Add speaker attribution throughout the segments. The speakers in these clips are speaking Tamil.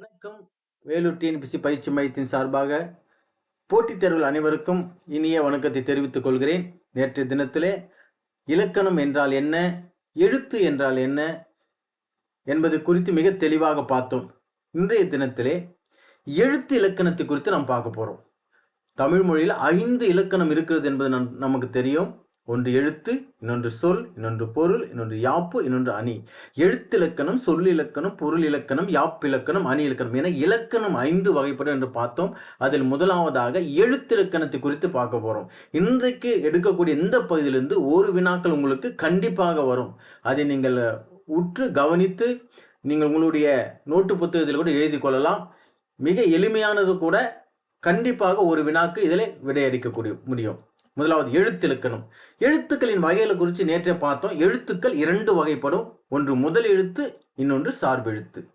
Speaker 1: வணக்கம். வேலூர் டிஎன்பிசி பயிற்சி மையத்தின் சார்பாக போட்டித் தேர்வில் அனைவருக்கும் இனிய வணக்கத்தை தெரிவித்துக் கொள்கிறேன். நேற்றைய தினத்திலே இலக்கணம் என்றால் என்ன எழுத்து என்றால் என்ன என்பது குறித்து மிக தெளிவாக பார்த்தோம். இன்றைய தினத்திலே எழுத்து இலக்கணத்தை குறித்து நாம் பார்க்க போகிறோம் தமிழ் மொழியில் ஐந்து இலக்கணம் இருக்கிறது என்பது நம்- நமக்கு தெரியும். ஒன்று எழுத்து இன்னொன்று சொல் இன்னொன்று பொருள் இன்னொன்று யாப்பு இன்னொன்று அணி. எழுத்து இலக்கணம் சொல் இலக்கணம் பொருள் இலக்கணம் யாப்பு இலக்கணம் அணி இலக்கணம் என இலக்கணம் ஐந்து வகைப்படும் என்று பார்த்தோம். அதில் முதலாவதாக எழுத்து இலக்கணத்தை குறித்து பார்க்க போகிறோம் இன்றைக்கு எடுக்கக்கூடிய இந்த பகுதியிலிருந்து ஒரு வினாக்கள் உங்களுக்கு கண்டிப்பாக வரும். அதை நீங்கள் உற்று கவனித்து நீங்கள் உங்களுடைய நோட்டு புத்தகத்தில் கூட எழுதி கொள்ளலாம். மிக எளிமையானது கூட கண்டிப்பாக ஒரு வினாக்கு இதில் விடையளிக்கக்கூடிய முடியும். முதலாவது எழுத்து இலக்கணம். எழுத்துக்களின் வகைகளை குறித்து நேற்றே பார்த்தோம். எழுத்துக்கள் இரண்டு வகைப்படும். ஒன்று முதல் எழுத்து இன்னொன்று சார்பு எழுத்து.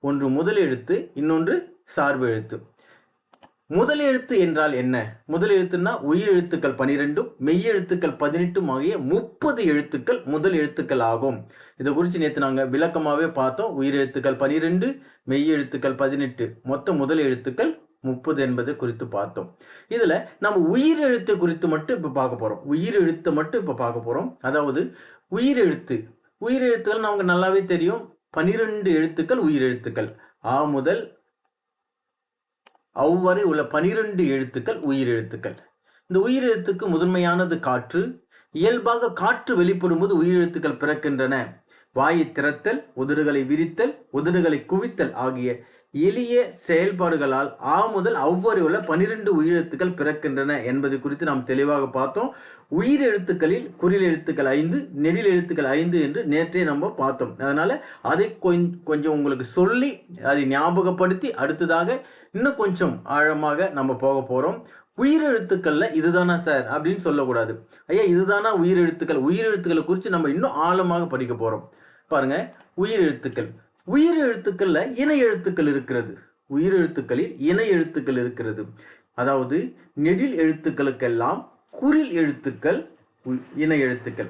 Speaker 1: ஒன்று முதல் எழுத்து இன்னொன்று சார்பு எழுத்து. முதல் எழுத்து என்றால் என்ன? முதல் எழுத்துன்னா உயிர் எழுத்துக்கள் பனிரெண்டும் மெய்யெழுத்துக்கள் பதினெட்டும் ஆகிய முப்பது எழுத்துக்கள் முதல் எழுத்துக்கள் ஆகும். இதை குறித்து நேற்று நாங்கள் விளக்கமாகவே பார்த்தோம். உயிர் எழுத்துக்கள் பனிரெண்டு மெய்யெழுத்துக்கள் பதினெட்டு. மொத்த முதல் எழுத்துக்கள் முப்பது என்பது குறித்து பார்த்தோம். இதில் நம்ம உயிர் எழுத்து குறித்து மட்டும் இப்போ பார்க்க போகிறோம் உயிர் எழுத்தை மட்டும் இப்போ பார்க்க போகிறோம் அதாவது உயிர் எழுத்து உயிர் எழுத்துக்கள் நமக்கு நல்லாவே தெரியும். பனிரெண்டு எழுத்துக்கள் உயிர் எழுத்துக்கள் ஆ முதல் அவ்வரை உள்ள பனிரெண்டு எழுத்துக்கள் உயிர் எழுத்துக்கள் இந்த உயிர் எழுத்துக்கு முதன்மையானது காற்று. இயல்பாக காற்று வெளிப்படும் போது உயிரெழுத்துக்கள் பிறக்கின்றன. வாயை திறத்தல் உதடுகளை விரித்தல் உதடுகளை குவித்தல் ஆகிய எளிய செயல்பாடுகளால் ஆ முதல் அவ்வாறு உள்ள பனிரெண்டு உயிரெழுத்துக்கள் பிறக்கின்றன என்பது குறித்து நாம் தெளிவாக பார்த்தோம். உயிர் எழுத்துக்களில் குறில் எழுத்துக்கள் ஐந்து நெடில் எழுத்துக்கள் ஐந்து என்று நேற்றே நம்ம பார்த்தோம். அதனால அதை கொஞ்சம் உங்களுக்கு சொல்லி அதை ஞாபகப்படுத்தி அடுத்ததாக இன்னும் கொஞ்சம் ஆழமாக நம்ம போக போறோம். உயிரெழுத்துக்கள்ல இதுதானா சார்? அப்படின்னு சொல்லக்கூடாது. ஐயா இதுதானா உயிரெழுத்துக்கள் உயிரெழுத்துக்களை குறித்து நம்ம இன்னும் ஆழமாக படிக்க போகிறோம் பாருங்க உயிரெழுத்துக்கள் உயிர் எழுத்துக்கள்ல இணை எழுத்துக்கள் இருக்கிறது. உயிர் எழுத்துக்களில் இணை எழுத்துக்கள் இருக்கிறது. அதாவது நெடில் எழுத்துக்களுக்கெல்லாம் குறில் எழுத்துக்கள் உ- இணை எழுத்துக்கள்.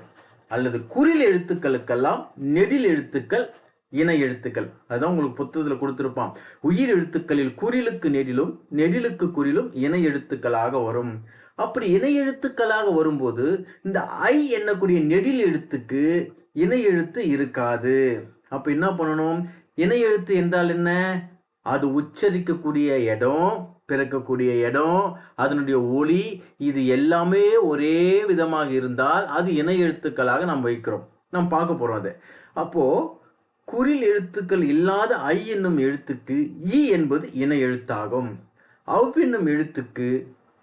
Speaker 1: அல்லது குறில் எழுத்துக்களுக்கெல்லாம் நெடில் எழுத்துக்கள் இணை எழுத்துக்கள். அதுதான் உங்களுக்கு புத்தகத்தில் கொடுத்துருப்பான். உயிர் எழுத்துக்களில் குறிலுக்கு நெடிலும் நெடிலுக்கு குறிலும் இணை எழுத்துக்களாக வரும். அப்படி இணை எழுத்துக்களாக வரும்போது இந்த ஐ என்னக்கூடிய நெடில் எழுத்துக்கு இணை எழுத்து இருக்காது. அப்ப என்ன பண்ணணும்? இணை எழுத்து என்றால் என்ன? அது உச்சரிக்கக்கூடிய இடம் பிறக்கக்கூடிய இடம் அதனுடைய ஒளி இது எல்லாமே ஒரே விதமாக இருந்தால் அது இணை எழுத்துக்களாக நாம் வைக்கிறோம். நாம் பார்க்க போறோம் அதை. அப்போ குறில் எழுத்துக்கள் இல்லாத ஐ என்னும் எழுத்துக்கு இ என்பது இணை எழுத்தாகும் அவ் என்னும் எழுத்துக்கு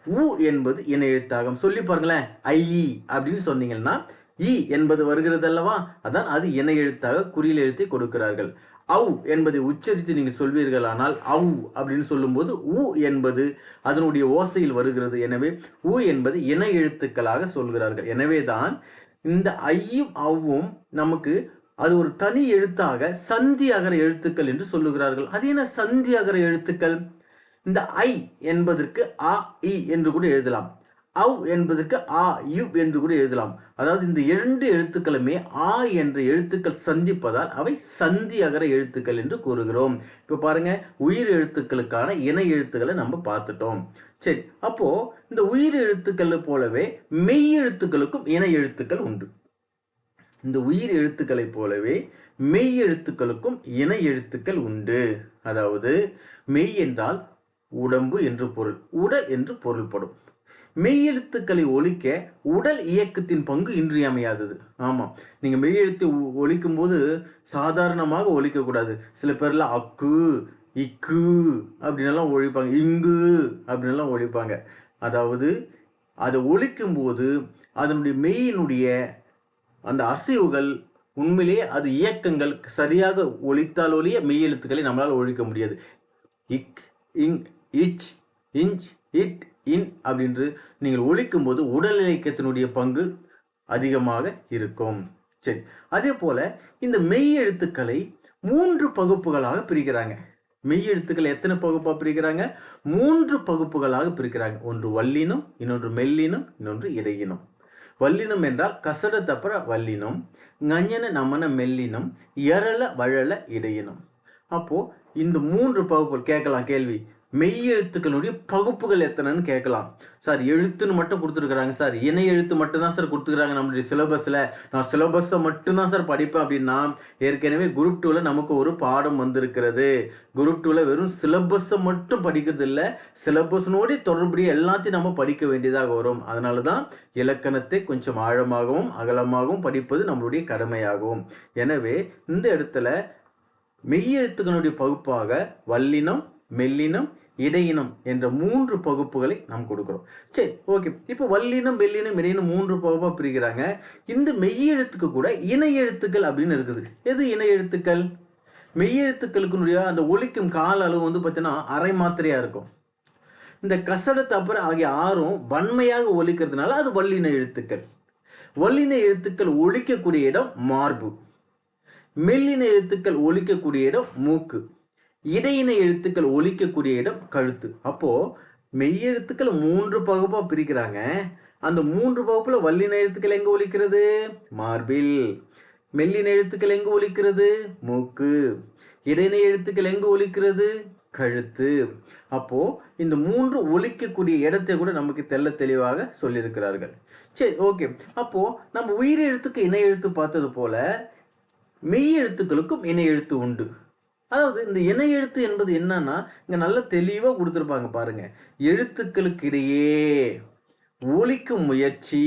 Speaker 1: உ என்பது இணை எழுத்தாகும் சொல்லி பாருங்களேன் ஐ அப்படின்னு சொன்னீங்கன்னா இ என்பது வருகிறது அல்லவா அதான் அது இணை எழுத்தாக குறியில் எழுத்தை கொடுக்கிறார்கள். அவ் என்பதை உச்சரித்து நீங்கள் சொல்வீர்களானால் அவ் அப்படின்னு சொல்லும்போது உ என்பது அதனுடைய ஓசையில் வருகிறது. எனவே உ என்பது இணை எழுத்துக்களாக சொல்கிறார்கள். எனவேதான் இந்த ஐயும் அவ்வும் நமக்கு அது ஒரு தனி எழுத்தாக சந்தி அகர எழுத்துக்கள் என்று சொல்லுகிறார்கள். அது என்ன சந்தி அகர எழுத்துக்கள்? இந்த ஐ என்பதற்கு அ இ என்று கூட எழுதலாம். அவ் என்பதற்கு ஆ யு என்று கூட எழுதலாம். அதாவது இந்த இரண்டு எழுத்துக்களுமே ஆ என்ற எழுத்துக்கள் சந்திப்பதால் அவை சந்தி அகர எழுத்துக்கள் என்று கூறுகிறோம். இப்போ பாருங்க உயிர் எழுத்துக்களுக்கான இணை எழுத்துக்களை நம்ம பார்த்துட்டோம். சரி அப்போ இந்த உயிர் எழுத்துக்கள் போலவே மெய் எழுத்துக்களுக்கும் இணை எழுத்துக்கள் உண்டு. இந்த உயிர் எழுத்துக்களைப் போலவே மெய் எழுத்துக்களுக்கும் இணை எழுத்துக்கள் உண்டு. அதாவது மெய் என்றால் உடம்பு என்று பொருள் உடல் என்று பொருள்படும். மெய் எழுத்துக்களை உடல் இயக்கத்தின் பங்கு இன்றியமையாதது. ஆமாம். நீங்கள் மெய்யெழுத்து ஒழிக்கும் போது சாதாரணமாக ஒழிக்கக்கூடாது. சில பேர்லாம் அக்கு இக்கு அப்படின்னெல்லாம் ஒழிப்பாங்க. இங்கு அப்படின்னெல்லாம் ஒழிப்பாங்க. அதாவது அதை ஒழிக்கும் போது அதனுடைய மெய்யினுடைய அந்த அசைவுகள் உண்மையிலேயே அது இயக்கங்கள் சரியாக ஒழித்தால் ஒழிய மெய்யெழுத்துக்களை நம்மளால் ஒழிக்க முடியாது. இக் இங் இச் இஞ்ச் இட் இன் அப்படின்று நீங்கள் ஒழிக்கும் போது உடல் இலக்கியத்தினுடைய பங்கு அதிகமாக இருக்கும். சரி. அதே போல இந்த மெய் எழுத்துக்களை மூன்று பகுப்புகளாக பிரிக்கிறாங்க. மெய் எழுத்துக்களை எத்தனை பகுப்பாக பிரிக்கிறாங்க? மூன்று பகுப்புகளாக பிரிக்கிறாங்க. ஒன்று வல்லினம் இன்னொன்று மெல்லினம் இன்னொன்று இடையினம் வல்லினம் என்றால் கசட தப்புற வல்லினம் ஞன நமன மெல்லினம் எரள வழல இடையினம். அப்போ இந்த மூன்று பகுப்புகள் கேட்கலாம் கேள்வி. மெய் எழுத்துக்களுடைய பகுப்புகள் எத்தனைன்னு கேட்கலாம். சார் எழுத்துன்னு மட்டும் கொடுத்துருக்குறாங்க சார். இணை எழுத்து மட்டும்தான் சார் கொடுத்துருக்காங்க நம்மளுடைய சிலபஸில். நான் சிலபஸை மட்டும்தான் சார் படிப்பேன் அப்படின்னா ஏற்கனவே குரூப் டூவில் நமக்கு ஒரு பாடம் வந்திருக்கிறது. குரூப் டூவில் வெறும் சிலபஸை மட்டும் படிக்கிறது இல்லை சிலபஸ்னோட தொடர்புடைய எல்லாத்தையும் நம்ம படிக்க வேண்டியதாக வரும். அதனால தான் இலக்கணத்தை கொஞ்சம் ஆழமாகவும் அகலமாகவும் படிப்பது நம்மளுடைய கடமையாகும். எனவே இந்த இடத்துல மெய்யெழுத்துக்களுடைய பகுப்பாக வல்லினம் மெல்லினம் இடையினம் என்ற மூன்று பகுப்புகளை நாம் கொடுக்குறோம். சரி ஓகே இப்போ வல்லினம் வெள்ளினம் இடையினம் மூன்று பகுப்பாக பிரிக்கிறாங்க. இந்த மெய்யெழுத்துக்கு கூட இணை எழுத்துக்கள் அப்படின்னு இருக்குது. எது இணை எழுத்துக்கள்? மெய்யெழுத்துக்களுக்குனுடைய அந்த ஒழிக்கும் கால அளவு வந்து பார்த்தீங்கன்னா அரை மாத்திரையா இருக்கும். இந்த கசட அப்புறம் ஆகிய ஆறும் வன்மையாக ஒலிக்கிறதுனால அது வல்லின எழுத்துக்கள். வல்லின எழுத்துக்கள் ஒழிக்கக்கூடிய இடம் மார்பு. மெல்லின எழுத்துக்கள் ஒழிக்கக்கூடிய இடம் மூக்கு. இடையின எழுத்துக்கள் ஒலிக்கக்கூடிய இடம் கழுத்து. அப்போ மெய்யெழுத்துக்கள் மூன்று பகுப்பா பிரிக்கிறாங்க. அந்த மூன்று பகுப்புல வல்லின எழுத்துக்கள் எங்க ஒலிக்கிறது? மார்பில். மெல்லின எழுத்துக்கள் எங்க ஒலிக்கிறது? மூக்கு. இடையின எழுத்துக்கள் எங்க ஒலிக்கிறது? கழுத்து. அப்போ இந்த மூன்று ஒலிக்கக்கூடிய இடத்தை கூட நமக்கு தெள்ள தெளிவாக சொல்லியிருக்கிறார்கள். சரி ஓகே. அப்போ நம்ம உயிர் எழுத்துக்கு இணை எழுத்து பார்த்தது போல மெய் எழுத்துக்களுக்கும் இணை எழுத்து உண்டு. அதாவது இந்த இணை எழுத்து என்பது என்னன்னா இங்க நல்ல தெளிவா கொடுத்துருப்பாங்க பாருங்க. எழுத்துக்களுக்கு இடையே ஒலிக்கும் முயற்சி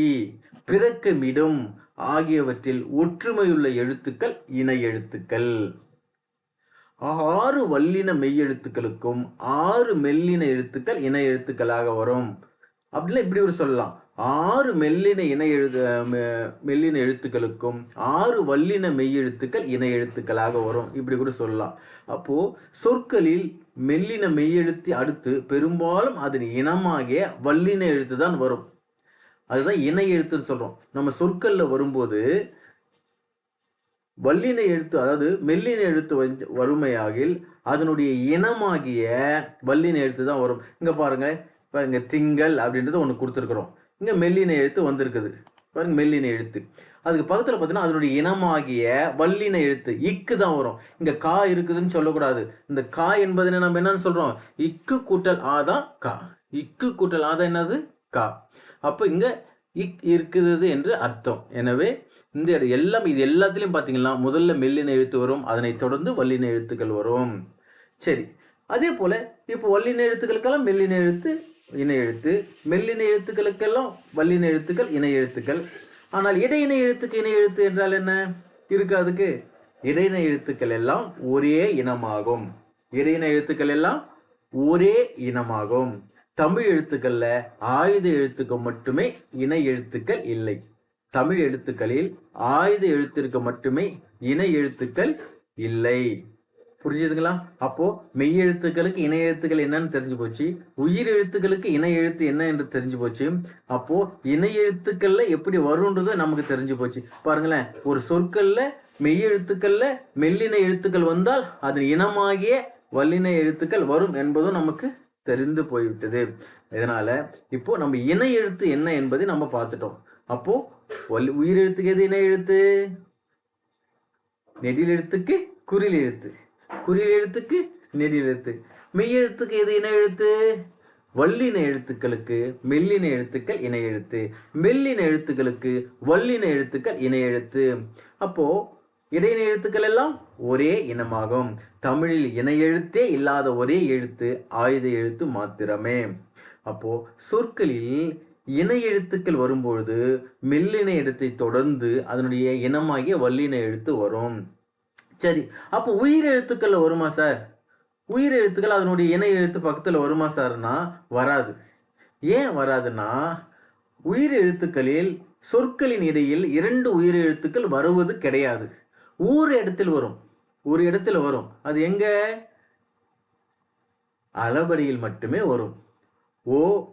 Speaker 1: பிறக்கமிடும் ஆகியவற்றில் ஒற்றுமையுள்ள எழுத்துக்கள் இணை எழுத்துக்கள். ஆறு வல்லின மெய்யெழுத்துக்களுக்கும் ஆறு மெல்லின எழுத்துக்கள் இணை எழுத்துக்களாக வரும். அப்படின்னா இப்படி ஒரு சொல்லலாம். ஆறு மெல்லின இணை எழுது மெல்லின எழுத்துக்களுக்கும் ஆறு வல்லின மெய்யெழுத்துக்கள் இணை எழுத்துக்களாக வரும். இப்படி கூட சொல்லலாம். அப்போ சொற்களில் மெல்லின மெய்யெழுத்து அடுத்து பெரும்பாலும் அதன் இனமாகிய வல்லின எழுத்து தான் வரும். அதுதான் இணை எழுத்துன்னு சொல்றோம். நம்ம சொற்களில் வரும்போது வல்லின எழுத்து அதாவது மெல்லின எழுத்து வறுமையாகில் அதனுடைய இனமாகிய வல்லின எழுத்து தான் வரும். இங்க பாருங்க இப்போ இங்க திங்கள் அப்படின்றது ஒன்று கொடுத்துருக்குறோம். இங்கே மெல்லின எழுத்து வந்திருக்குது. பாருங்க மெல்லின எழுத்து. அதுக்கு பக்கத்தில் பார்த்தீங்கன்னா அதனுடைய இனமாகிய வல்லின எழுத்து இக்கு தான் வரும். இங்கே கா இருக்குதுன்னு சொல்லக்கூடாது. இந்த கா என்பது நம்ம என்னன்னு சொல்கிறோம் இக்கு கூட்டல் ஆ தான் கா. இக்கு கூட்டல் ஆ தான் என்னது? கா. அப்போ இங்கே இக் இருக்குது என்று அர்த்தம். எனவே இந்த எல்லாம் இது எல்லாத்துலேயும் பாத்தீங்கன்னா முதல்ல மெல்லின எழுத்து வரும் அதனை தொடர்ந்து வல்லின எழுத்துக்கள் வரும். சரி. அதே போல் இப்போ வல்லின எழுத்துக்களுக்கெல்லாம் மெல்லின எழுத்து இணை எழுத்து மெல்லின எழுத்துக்களுக்கெல்லாம் வல்லின எழுத்துக்கள் இணை எழுத்துக்கள். ஆனால் இடையின எழுத்துக்கு இணை எழுத்து என்றால் என்ன? இருக்கு அதுக்கு. இடையின எழுத்துக்கள் எல்லாம் ஒரே இனமாகும். இடையின எழுத்துக்கள் எல்லாம் ஒரே இனமாகும். தமிழ் எழுத்துக்கள்ல ஆயுத எழுத்துக்கு மட்டுமே இணை எழுத்துக்கள் இல்லை. தமிழ் எழுத்துக்களில் ஆயுத எழுத்திற்கு மட்டுமே இணை எழுத்துக்கள் இல்லை. புரிஞ்சுதுங்களா? அப்போ மெய் எழுத்துக்களுக்கு இணை எழுத்துக்கள் என்னன்னு தெரிஞ்சு போச்சு. உயிர் எழுத்துக்களுக்கு இணை எழுத்து என்ன என்று தெரிஞ்சு போச்சு. அப்போ இணை எழுத்துக்கள்ல எப்படி வரும்ன்றது நமக்கு தெரிஞ்சு போச்சு. பாருங்களேன் ஒரு சொற்கள்ல மெய் எழுத்துக்கள்ல மெல்லின எழுத்துக்கள் வந்தால் அதன் இனமாகிய வல்லின எழுத்துக்கள் வரும் என்பதும் நமக்கு தெரிந்து போய்விட்டது. இதனால இப்போ நம்ம இணை எழுத்து என்ன என்பதை நம்ம பார்த்துட்டோம். அப்போ வல் உயிர் எழுத்துக்கு எது இணை எழுத்து? நெடில் எழுத்துக்கு குறில் எழுத்து. குறியில் எழுத்துக்கு நெடில் எழுத்து. மெய் எழுத்துக்கு எது இணை எழுத்து? வல்லின எழுத்துக்களுக்கு மெல்லின எழுத்துக்கள் இணை எழுத்து. மெல்லின எழுத்துக்களுக்கு வல்லின எழுத்துக்கள் இணை எழுத்து. அப்போ இடையின எழுத்துக்கள் எல்லாம் ஒரே இனமாகும். தமிழில் இணை எழுத்தே இல்லாத ஒரே எழுத்து ஆயுத எழுத்து மாத்திரமே. அப்போ சொற்களில் இணை எழுத்துக்கள் வரும்பொழுது மெல்லின எழுத்தை தொடர்ந்து அதனுடைய இனமாகிய வல்லின எழுத்து வரும். சரி. அப்போ உயிர் எழுத்துக்கள்ல வருமா சார்? உயிர் எழுத்துக்கள் அதனுடைய இணை எழுத்து பக்கத்தில் வருமா சார்னா வராது. ஏன் வராதுன்னா உயிர் எழுத்துக்களில் சொற்களின் இடையில் இரண்டு உயிர் எழுத்துக்கள் வருவது கிடையாது. ஒரு இடத்தில் வரும். ஒரு இடத்துல வரும். அது எங்க? அளபடியில் மட்டுமே வரும். ஓ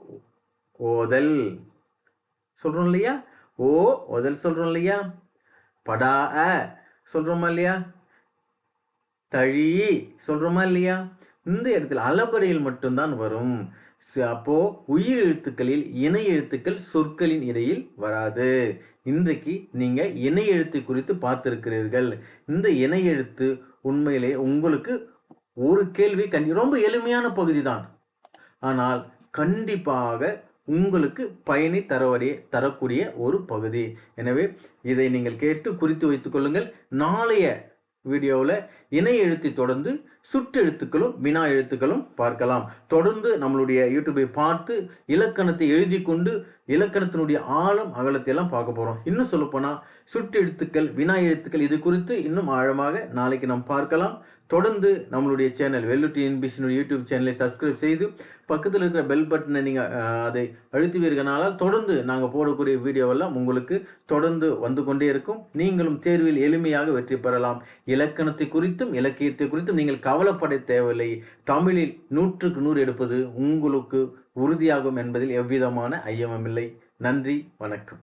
Speaker 1: ஓதல். சொல்றோம் இல்லையா? ஓ ஓதல் சொல்றோம் இல்லையா? படா சொல்றோமா இல்லையா? தழி. சொல்கிறோமா இல்லையா? இந்த இடத்துல அளபடியில் மட்டும்தான் வரும். ச- அப்போ உயிர் எழுத்துக்களில் இணை எழுத்துக்கள் சொற்களின் இடையில் வராது. இன்றைக்கு நீங்க இணை எழுத்து குறித்து பார்த்திருக்கிறீர்கள். இந்த இணை எழுத்து உண்மையிலே உங்களுக்கு ஒரு கேள்வி கண்டி ரொம்ப எளிமையான பகுதி தான் ஆனால் கண்டிப்பாக உங்களுக்கு பயனை தரவடைய தரக்கூடிய ஒரு பகுதி. எனவே இதை நீங்கள் கேட்டு குறித்து வைத்துக் கொள்ளுங்கள். நாளைய வீடியோவில் இணைய எழுத்தை தொடர்ந்து சுற்றெழுத்துக்களும் வினா எழுத்துக்களும் பார்க்கலாம். தொடர்ந்து நம்மளுடைய யூடியூபை பார்த்து இலக்கணத்தை எழுதி கொண்டு இலக்கணத்தினுடைய ஆழம் அகலத்தை எல்லாம் பார்க்க போகிறோம் இன்னும் சொல்லப்போனால் சுற்றெழுத்துக்கள் வினா எழுத்துக்கள் இது குறித்து இன்னும் ஆழமாக நாளைக்கு நாம் பார்க்கலாம். தொடர்ந்து நம்மளுடைய சேனல் வெல்லுட்டி என்பிசினுடைய யூடியூப் சேனலை சப்ஸ்கிரைப் செய்து பக்கத்தில் இருக்கிற பெல் பட்டனை நீங்கள் அதை அழுத்துவீர்களால் தொடர்ந்து நாங்கள் போடக்கூடிய வீடியோவெல்லாம் உங்களுக்கு தொடர்ந்து வந்து கொண்டே இருக்கும். நீங்களும் தேர்வில் எளிமையாக வெற்றி பெறலாம். இலக்கணத்தை குறித்தும் இலக்கியத்தை குறித்தும் நீங்கள் கவலைப்பட தேவையில்லை. தமிழில் நூற்றுக்கு நூறு எடுப்பது உங்களுக்கு உறுதியாகும் என்பதில் எவ்விதமான ஐயமுமில்லை நன்றி வணக்கம்.